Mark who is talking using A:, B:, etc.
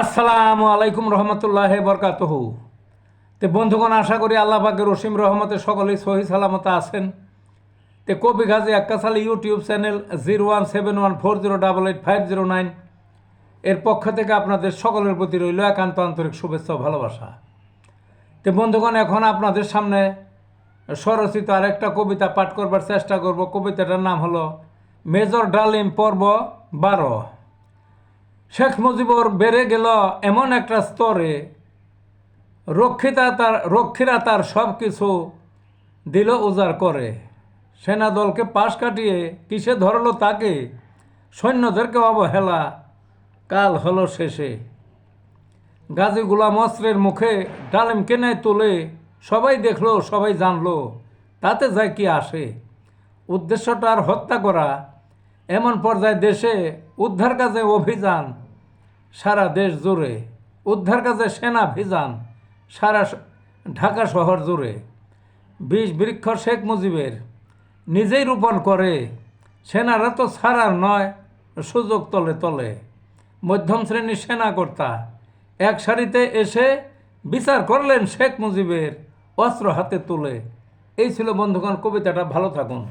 A: আসসালামু আলাইকুম রহমতুল্লাহ বরকাতহু। তে বন্ধুগণ, আশা করি আল্লাহ পাকের রসিম রহমতে সকলেই সহি সালামত আছেন। তে কবি Gazi Akkasali YouTube channel zero one seven one four zero double eight five zero nine এর পক্ষ থেকে আপনাদের সকলের প্রতি রইল একান্ত আন্তরিক শুভেচ্ছা ভালোবাসা। তে বন্ধুগণ, এখন আপনাদের সামনে স্বরচিত আরেকটা কবিতা পাঠ করবার চেষ্টা করব। কবিতাটার নাম হলো মেজর ডালিম পর্ব বারো। শেখ মুজিবর বেড়ে গেল এমন একটা স্তরে, রক্ষিতা তার, রক্ষীরা তার সব কিছু দিল উজাড় করে। সেনা দলকে পাশ কাটিয়ে কিসে ধরলো তাকে? সৈন্যদেরকে অবহেলা কাল হলো শেষে। গাজী গুলাম অস্ত্রের মুখে ডালেম কেনায় তুলে সবাই দেখল, সবাই জানলো, তাতে যায় কি আসে? উদ্দেশ্যটা আর হত্যা করা, এমন পর্যায়ে দেশে উদ্ধার কাজে অভিযান সারা দেশ জুড়ে। উদ্ধার কাজে সেনা ভিযান সারা ঢাকা শহর জুড়ে। বিষ বৃক্ষ শেখ মুজিবের। নিজেই রোপণ করে। সেনারা তো ছাড়ার নয়, সুযোগ তলে তলে। মধ্যম শ্রেণির সেনাকর্তা, এক সারিতে এসে বিচার করলেন শেখ মুজিবের অস্ত্র হাতে তুলে। এই ছিল বন্ধুগণ, কবিতাটা। ভালো থাকুন।